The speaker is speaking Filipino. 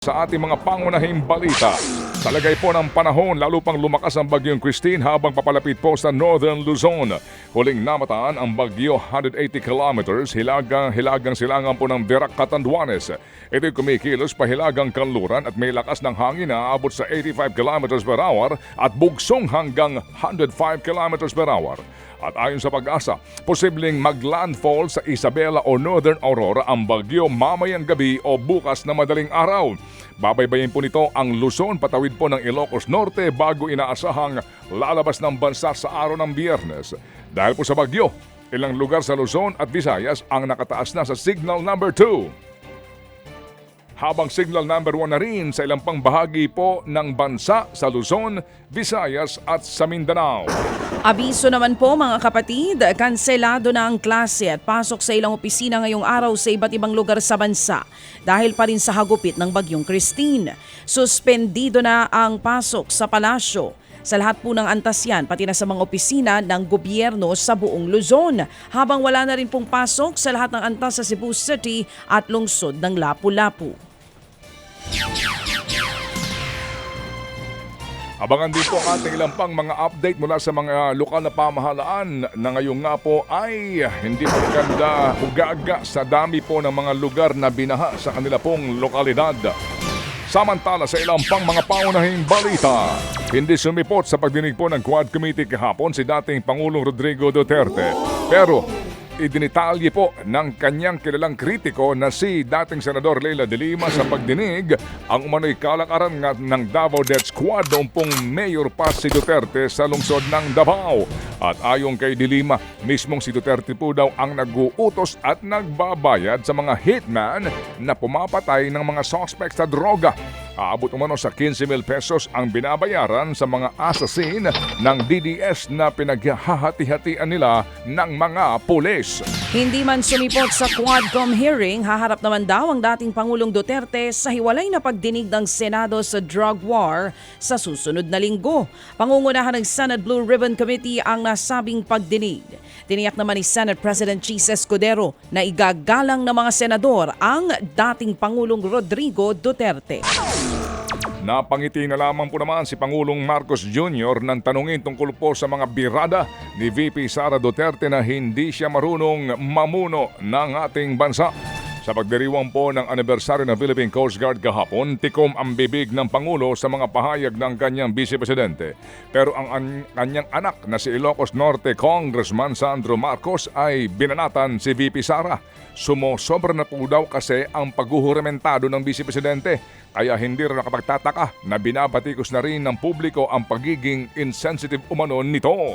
Sa ating mga pangunahing balita, sa lagay po ng panahon, lalo pang lumakas ang bagyong Christine habang papalapit po sa Northern Luzon. Huling namataan ang bagyo 180 kilometers hilagang, hilagang silangan po ng Verac Catanduanes. Ito'y kumikilos pa hilagang kanluran at may lakas ng hangin na aabot sa 85 kilometers per hour at bugsong hanggang 105 kilometers per hour. At ayon sa pag-asa, posibleng maglandfall sa Isabela o Northern Aurora ang bagyo mamayang gabi o bukas na madaling araw. Babaybayin po nito ang Luzon patawid po ng Ilocos Norte bago inaasahang lalabas ng bansa sa araw ng biyernes. Dahil po sa bagyo, ilang lugar sa Luzon at Visayas ang nakataas na sa signal number 2 habang signal number 1 na rin sa ilang pang bahagi po ng bansa sa Luzon, Visayas at sa Mindanao. Abiso naman po mga kapatid, kanselado na ang klase at pasok sa ilang opisina ngayong araw sa iba't ibang lugar sa bansa dahil pa rin sa hagupit ng bagyong Christine. Suspendido na ang pasok sa palasyo. Sa lahat po ng antas yan, pati na sa mga opisina ng gobyerno sa buong Luzon. Habang wala na rin pong pasok sa lahat ng antas sa Cebu City at lungsod ng Lapu-Lapu. Abangan din po ang ating ilang pang mga update mula sa mga lokal na pamahalaan na ngayon nga po ay hindi maganda ugaga sa dami po ng mga lugar na binaha sa kanila pong lokalidad. Samantala sa ilang pang mga paunahing balita, hindi sumipot sa pagdinig po ng Quad Committee kahapon si dating Pangulong Rodrigo Duterte. Pero idinitalye po ng kanyang kilalang kritiko na si dating Senador Leila de Lima sa pagdinig ang umano'y kalakaran ng Davao Death Squad noong pong mayor pa si Duterte sa lungsod ng Davao. At ayon kay de Lima, mismong si Duterte po daw ang nag-uutos at nagbabayad sa mga hitman na pumapatay ng mga suspect sa droga. Aabot umano sa 15 mil pesos ang binabayaran sa mga assassin ng DDS na pinaghahati-hatian nila ng mga pulis. Hindi man sumipot sa Quadcom hearing, haharap naman daw ang dating Pangulong Duterte sa hiwalay na pagdinig ng Senado sa drug war sa susunod na linggo. Pangungunahan ng Senate Blue Ribbon Committee ang nasabing pagdinig. Tiniyak naman ni Senate President Cheese Escudero na igagalang ng mga senador ang dating Pangulong Rodrigo Duterte. Napangiti na lamang po naman si Pangulong Marcos Jr. nang tanungin tungkol po sa mga birada ni VP Sara Duterte na hindi siya marunong mamuno ng ating bansa. Sa pagdiriwang po ng anibersaryo ng Philippine Coast Guard kahapon, tikom ang bibig ng Pangulo sa mga pahayag ng kanyang Vice Presidente. Pero ang an- kanyang anak na si Ilocos Norte Congressman Sandro Marcos ay binanatan si VP Sara. Sumosobra na po daw kasi ang paghuhuramentado ng Vice Presidente. Kaya hindi rin nakapagtataka na binabatikos na rin ng publiko ang pagiging insensitive umano nito.